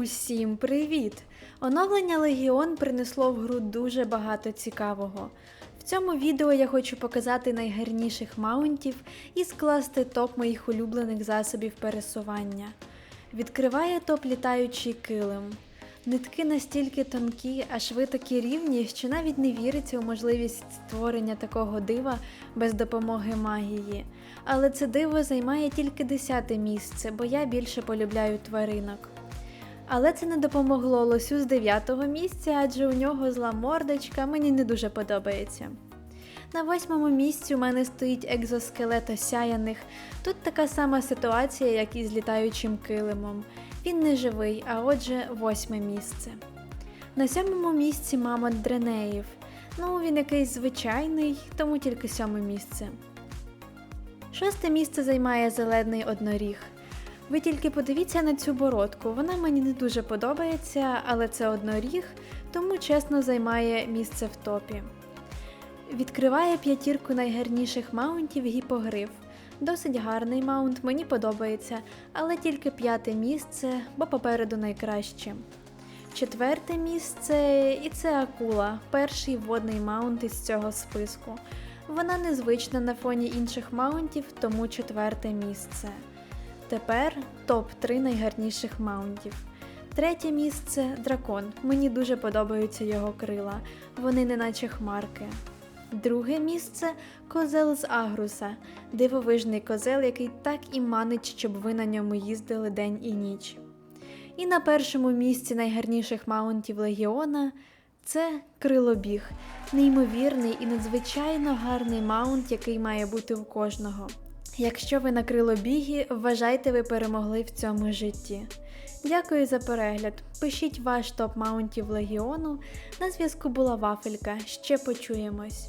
Усім привіт! Оновлення Легіон принесло в гру дуже багато цікавого. В цьому відео я хочу показати найгарніших маунтів і скласти топ моїх улюблених засобів пересування. Відкриває топ літаючий килим. Нитки настільки тонкі, а шви такі рівні, що навіть не віриться у можливість створення такого дива без допомоги магії. Але це диво займає тільки десяте місце, бо я більше полюбляю тваринок. Але це не допомогло лосю з дев'ятого місця, адже у нього зла мордочка мені не дуже подобається. На восьмому місці у мене стоїть екзоскелет осяяних. Тут така сама ситуація, як і з літаючим килимом. Він не живий, а отже, восьме місце. На сьомому місці мамонт Дренеїв. Ну, він якийсь звичайний, тому тільки сьоме місце. Шосте місце займає зелений одноріг. Ви тільки подивіться на цю бородку, вона мені не дуже подобається, але це одноріг, тому чесно займає місце в топі. Відкриває п'ятірку найгарніших маунтів гіпогриф. Досить гарний маунт, мені подобається, але тільки п'яте місце, бо попереду найкраще. Четверте місце і це акула, перший водний маунт із цього списку. Вона незвична на фоні інших маунтів, тому четверте місце. Тепер топ-3 найгарніших маунтів. Третє місце дракон. Мені дуже подобаються його крила, вони неначе хмарки. Друге місце козел з Агруса, дивовижний козел, який так і манить, щоб ви на ньому їздили день і ніч. І на першому місці найгарніших маунтів Легіона це крилобіг, неймовірний і надзвичайно гарний маунт, який має бути у кожного. Якщо ви на крилобігі, вважайте, ви перемогли в цьому житті. Дякую за перегляд. Пишіть ваш топ маунтів Легіону. На зв'язку була Вафелька. Ще почуємось.